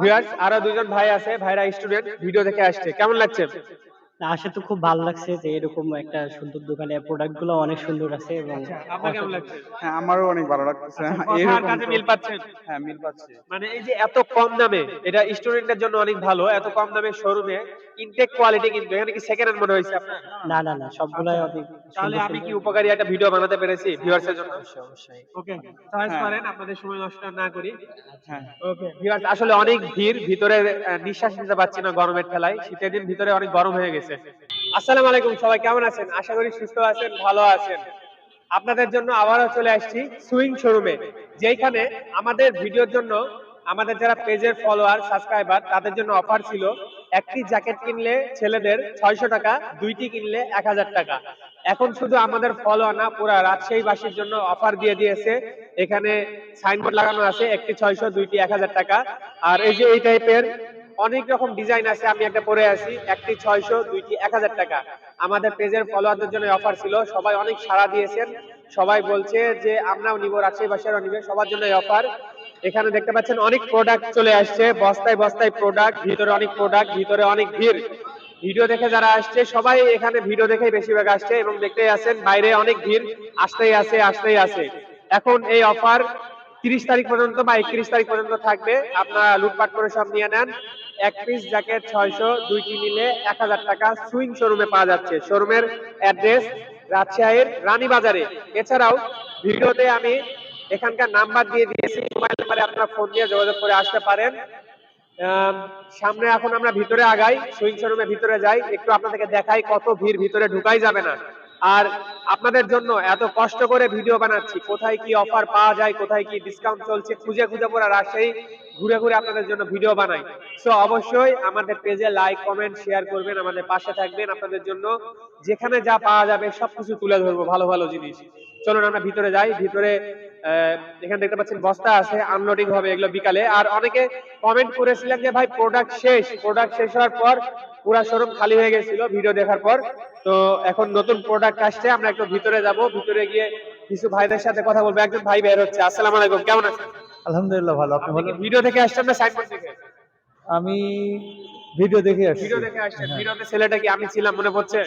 Viewers আরও দুজন ভাই আছে ভাইরা স্টুডেন্ট ভিডিও দেখে আসছে। কেমন লাগছে? আসে তো খুব ভালো লাগছে যে এরকম একটা সুন্দর দোকানে প্রোডাক্টগুলো অনেক সুন্দর আছে এবং আপনার কেমন লাগছে? হ্যাঁ আমারও অনেক ভালো কাছে মিল পাচ্ছেন? হ্যাঁ মিল পাচ্ছি। মানে এই যে এত কম দামে এটা স্টুডেন্টের জন্য অনেক ভালো এত কম দামে শোরুমে ইনটেক কোয়ালিটি কিন্তু এখানে কি সেকেন্ড হ্যান্ড মনে হয়েছে আপনার? না না না সবগুলাই অনেক তাহলে আমি কি। উপকারী একটা ভিডিও বানাতে পেরেছি ভিউয়ার্স এর জন্য? অবশ্যই অবশ্যই। Okay choice. করেন আপনাদের সময় নষ্ট না করি। হ্যাঁ। ওকে ভিউয়ার্স আসলে অনেক ভিড় ভিতরে নিঃশ্বাস নিতে পারছি না গরমের ঠেলায়। শীতের দিন ভিতরে অনেক গরম হয়ে গেছে। আসসালামু আলাইকুম, সবাই কেমন আছেন? আশা করি সুস্থ আছেন, ভালো আছেন। আপনাদের জন্য আবারও চলে আসছি সুইং শোরুমে যেখানে আমাদের ভিডিওর জন্য আমাদের যারা পেজের ফলোয়ার, সাবস্ক্রাইবার, তাদের জন্য অফার ছিল, একটি জ্যাকেট কিনলে ছেলেদের ছয়শো টাকা, দুইটি কিনলে এক হাজার টাকা। এখন শুধু আমাদের ফলোয়ার না, পুরা রাজশাহীবাসীর জন্য অফার দিয়ে দিয়েছে। এখানে সাইনবোর্ড লাগানো আছে, একটি ছয়শো, দুইটি এক হাজার টাকা। আর এই যে এই টাইপের অনেক রকম ডিজাইন আছে, আমি একটা পরে আছি, একটি ছয়শো, দুইটি এক হাজার টাকা। আমাদের পেজের ফলোয়ারদের জন্য অফার ছিল, সবাই অনেক সাড়া দিয়েছেন। সবাই বলছে যে, আমরাও নিব রাজশাহীবাসীরাও নিবে। সবার জন্য অফার এখানে দেখতে পাচ্ছেন অনেক প্রোডাক্ট চলে আসছে, বস্তায় বস্তায় প্রোডাক্ট ভিতরে অনেক প্রোডাক্ট ভিতরে অনেক ভিড়। ভিডিও দেখে যারা আসছে, সবাই এখানে ভিডিও দেখেই বেশিরভাগ আসছে এবং দেখতেই আছেন, বাইরে অনেক ভিড়, আসতেই আছে আসতেই আছে। এখন এই অফার তিরিশ তারিখ পর্যন্ত বা একত্রিশ তারিখ পর্যন্ত থাকবে। আপনারা লুটপাট করে সব নিয়ে নেন। এক পিস জ্যাকেট ছয়শো, দুইটি নিলে এক হাজার টাকা সুইং শোরুমে পাওয়া যাচ্ছে। শোরুমের অ্যাড্রেস রাজশাহীর রানীবাজারে। এছাড়াও ভিডিওতে আমি এখানকার নাম্বার দিয়ে দিয়েছি মোবাইল নাম্বারে আপনারা ফোন দিয়ে যোগাযোগ করে আসতে পারেন। সামনে এখন আমরা ভিতরে আগাই, সুইং শোরুমের ভিতরে যাই, একটু আপনাদেরকে দেখাই কত ভিড় ভিতরে ঢুকাই যাবে না। আর আপনাদের জন্য এত কষ্ট করে ভিডিও বানাচ্ছি। কোথায় কি অফার পাওয়া যায়, কোথায় কি ডিসকাউন্ট চলছে, খুঁজে খুঁজে পুরো রাজশাহী ঘুরে ঘুরে আপনাদের জন্য ভিডিও বানাই। সো অবশ্যই আমাদের পেজে লাইক কমেন্ট শেয়ার করবেন, আমাদের পাশে থাকবেন আপনাদের জন্য। যেখানে যা পাওয়া যাবে, সবকিছু তুলে ধরবো ভালো ভালো জিনিস। চলুন আমরা ভিতরে যাই, ভিতরে এখানে দেখতে পাচ্ছেন বস্তা আছে আনলোডিং হবে এগুলো বিকালে। আর অনেকে কমেন্ট করেছিলেন যে ভাই প্রোডাক্ট শেষ। প্রোডাক্ট শেষ হওয়ার পর পুরা শোরুম খালি হয়ে গেছিল ভিডিও দেখার পর। তো এখন নতুন প্রোডাক্ট আসছে আমরা একটু ভিতরে যাব। ভিতরে গিয়ে কিছু ভাইদের সাথে কথা বলব। একজন ভাই বের হচ্ছে। আসসালামু আলাইকুম কেমন আছেন? আলহামদুলিল্লাহ ভালো। আপনি ভালো? ভিডিও দেখে আসছেন না সাইনবোর্ড দেখে? আমি ভিডিও দেখে আসছি। ভিডিও দেখে আসছেন। ভিডিওতে ছেলেটা কি আমি ছিলাম মনে পড়ছে?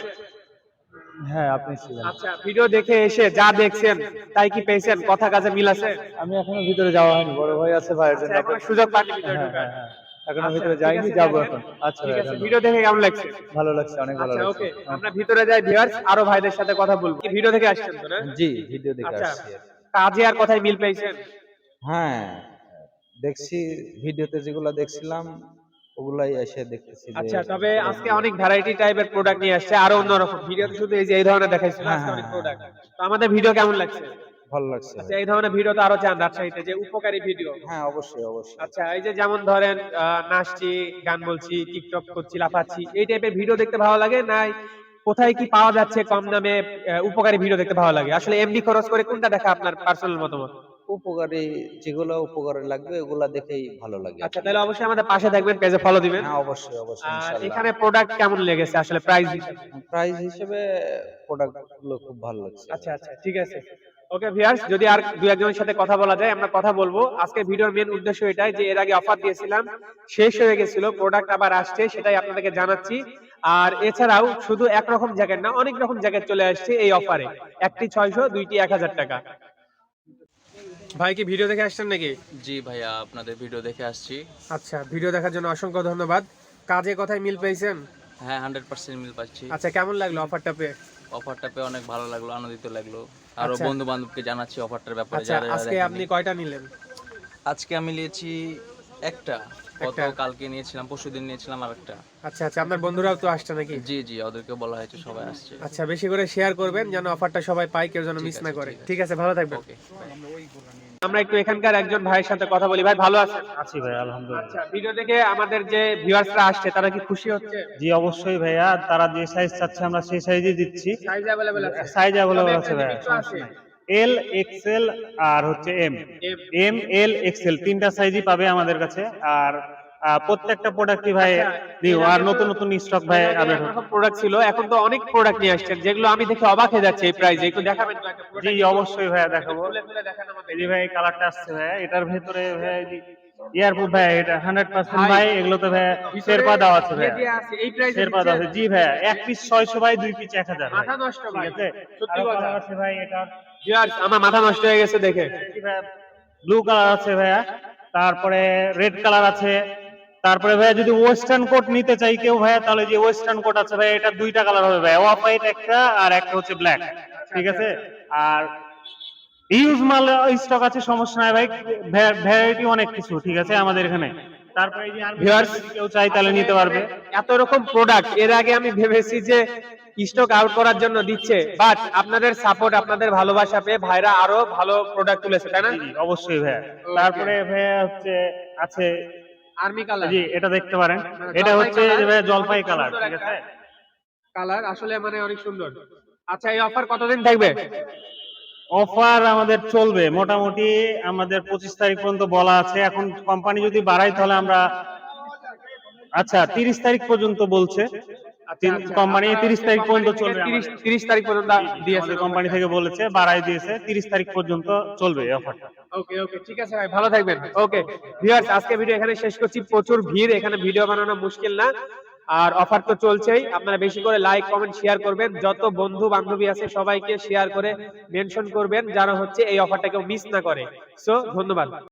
হ্যাঁ আপনি ছিলেন। আচ্ছা ভিডিও দেখে এসে যা দেখছেন তাই কি পেয়েছেন? কথা কাজে মিল আছে? আমি এখনও ভিতরে যাওয়া হয়নি বড় ভাই আছে ভাইয়ের জন্য। আচ্ছা, সুযোগ পাননি ভিতরে হ্যাঁ, ঢোকার? হ্যাঁ, হ্যাঁ। এখনও আচ্ছা, ভিতরে যাইনি যাব। এখন। আচ্ছা ঠিক আছে ভিডিও দেখে কেমন লাগছে? ভালো লাগছে অনেক ভালো আচ্ছা লাগছে। ওকে আমরা ভিতরে যাই ভিউয়ার্স আরও ভাইদের সাথে কথা বলব। কি ভিডিও দেখে আসছেন তো না? জি ভিডিও দেখে আচ্ছা আসছি কাজে আর কথায় মিল পেয়েছেন? হ্যাঁ দেখছি ভিডিওতে যেগুলো দেখছিলাম ওগুলাই এসে দেখতেছি আচ্ছা তবে আজকে অনেক ভ্যারাইটি টাইপের প্রোডাক্ট নিয়ে আসছে আরও অন্যরকম। ভিডিওতে শুধু এই যে এই ধরনের দেখাইছিল হ্যাঁ, আজকে অনেক হ্যাঁ, প্রোডাক্ট তো আমাদের ভিডিও কেমন লাগছে? ভালো লাগছে আচ্ছা এই ধরনের ভিডিও তো আরও চান রাজশাহীতে যে উপকারী ভিডিও হ্যাঁ অবশ্যই অবশ্যই। আচ্ছা এই যে যেমন ধরেন আহ, নাচছি গান বলছি টিকটক করছি লাফাচ্ছি এই টাইপের ভিডিও দেখতে ভালো লাগে? না কোথায় কি পাওয়া যাচ্ছে কম দামে উপকারী ভিডিও দেখতে ভালো লাগে? আসলে এমনি খরচ করে কোনটা দেখা আপনার পার্সোনাল মতামত? উপকারী যেগুলো উপকারে লাগবে ওগুলা দেখেই ভালো লাগে আচ্ছা তাহলে অবশ্যই আমাদের পাশে থাকবেন পেজে ফলো দিবেন। হ্যাঁ অবশ্যই অবশ্যই ইনশাআল্লাহ এখানে প্রোডাক্ট কেমন লেগেছে আসলে প্রাইস প্রাইস হিসেবে প্রোডাক্টগুলো খুব ভালো লাগছে। আচ্ছা আচ্ছা ঠিক আছে। ওকে ভিউয়ার্স যদি আর দুই একজনের সাথে কথা বলা যায় আমরা কথা বলব। আজকে ভিডিওর মেন উদ্দেশ্য এটাই যে এর আগে অফার দিয়েছিলাম শেষ হয়ে গেছিল প্রোডাক্ট আবার আসছে সেটাই আপনাদেরকে জানাচ্ছি। আর এছাড়াও শুধু একরকম জ্যাকেট না অনেক রকম জ্যাকেট চলে আসছে এই অফারে একটি ছয়শো দুইটি এক হাজার টাকা। ভাই কি ভিডিও দেখে আসছেন নাকি? জি ভাইয়া আপনাদের ভিডিও দেখে আসছি। আচ্ছা ভিডিও দেখার জন্য অসংখ্য ধন্যবাদ। কাজে কথায় মিল পেয়েছেন? হ্যাঁ হান্ড্রেড পার্সেন্ট মিল পাচ্ছি। আচ্ছা কেমন লাগল অফারটা পেয়ে? অফারটা পেয়ে অনেক ভালো লাগল আনন্দিত লাগল। আরও আচ্ছা। বন্ধু বান্ধবকে জানাচ্ছি অফারটার ব্যাপারে আচ্ছা আজকে আপনি কয়টা নিলেন? আজকে আমি নিয়েছি একটা গত একটা? কালকে নিয়েছিলাম পরশু দিন নিয়েছিলাম আর একটা আচ্ছা আচ্ছা আপনার বন্ধুরাও তো আসছে নাকি জি জি ওদেরকে বলা হয়েছে সবাই আসছে আচ্ছা বেশি করে শেয়ার করবেন যেন অফারটা সবাই পায় কেউ যেন মিস না করে ঠিক আছে ভালো থাকবেন ওকে আমরা একটু এখানকার একজন ভাইয়ের সাথে কথা বলি ভাই ভালো আছেন আছি ভাই আলহামদুলিল্লাহ আচ্ছা ভিডিও দেখে আমাদের যে ভিউয়ার্সরা আসছে তারা কি খুশি হচ্ছে জি অবশ্যই ভাইয়া তারা যে সাইজ চাচ্ছে আমরা সেই সাইজই দিচ্ছি সাইজ अवेलेबल আছে সাইজ অ্যাভেলেবল তবে আছে একটা ভাইয়া জিনিস তো আছে। এল এক্সেল আর হচ্ছে এম এম এল এক্সেল তিনটা সাইজই পাবে আমাদের কাছে। আর প্রত্যেকটা প্রোডাক্টই ভাই? আচ্ছা, নিউ এর আর নতুন নতুন স্টক ভাই আপডেট প্রোডাক্ট ছিল এখন তো অনেক প্রোডাক্ট নিয়ে আসছেন যেগুলো আমি দেখে অবাক হয়ে যাচ্ছে এই প্রাইসে একটু দেখাবেন জি? অবশ্যই ভাইয়া দেখাবো। এই ভাই কালারটা আসছে ভাইয়া এটার ভেতরে ভাই এয়ারপোর্ট ভাই এটা হান্ড্রেড পার্সেন্ট ভাই, ভাই এগুলো তো ভাই শেরপা দেওয়া আছে ভাই ইয়ে আছে, এই প্রাইসে শেরপা দেওয়া আছে। জি ভাই এক পিস ছয়শো ভাই দুই পিস এক হাজার মাথা নষ্ট ঠিক ভাই আছে? সত্যি কথা। আছে ভাই এটা আমার মাথা নষ্ট হয়ে গেছে দেখে। ব্লু কালার আছে ভাইয়া। তারপরে রেড কালার আছে। তারপরে ভাইয়া যদি ওয়েস্টার্ন কোট নিতে চাই কেউ ভাইয়া তাহলে যে ওয়েস্টার্ন কোট আছে ভাই এটা দুইটা কালার হবে ভাই অফ হোয়াইট একটা আর একটা হচ্ছে ব্ল্যাক ঠিক আছে? আর ইউজ মাল স্টক আছে সমস্যা নাই ভাই। ভ্যারাইটি অনেক কিছু ঠিক আছে আমাদের এখানে। তারপরে যে আর যদি কেউ চাই তাহলে নিতে পারবে। এত রকম প্রোডাক্টের আগে আমি ভেবেছি যে স্টক আউট করার জন্য দিচ্ছে। বাট আপনাদের সাপোর্ট আপনাদের ভালোবাসা পেয়ে ভাইরা আরও ভালো প্রোডাক্ট তুলেছে তাই না? অবশ্যই ভাইয়া। তারপরে ভাইয়া হচ্ছে আছে আর্মি কালার জি এটা দেখতে পারেন। মানে এটা হচ্ছে ভাইয়া জলপাই কালার ঠিক আছে? কালার আসলে মানে অনেক সুন্দর। আচ্ছা এই অফার কতদিন থাকবে? অফার আমাদের চলবে। মোটামুটি আমাদের পঁচিশ তারিখ পর্যন্ত বলা আছে। এখন কোম্পানি যদি বাড়ায় তাহলে আমরা আচ্ছা তিরিশ তারিখ পর্যন্ত বলছে। কোম্পানি তিরিশ তারিখ পর্যন্ত চলবে। তিরিশ তারিখ পর্যন্ত দিয়েছে কোম্পানি থেকে বলেছে বাড়াই দিয়েছে তিরিশ তারিখ পর্যন্ত চলবে অফারটা ওকে ওকে ঠিক আছে ভাই ভালো থাকবেন। ওকে ভিউয়ার্স আজকে ভিডিও এখানে শেষ করছি। প্রচুর ভিড় এখানে ভিডিও বানানো মুশকিল না। আর অফার তো চলছেই। আপনারা বেশি করে লাইক কমেন্ট শেয়ার করবেন। যত বন্ধু বান্ধবী আছে সবাইকে শেয়ার করে মেনশন করবেন যারা হচ্ছে এই অফারটা কেউ মিস না করে। সো ধন্যবাদ।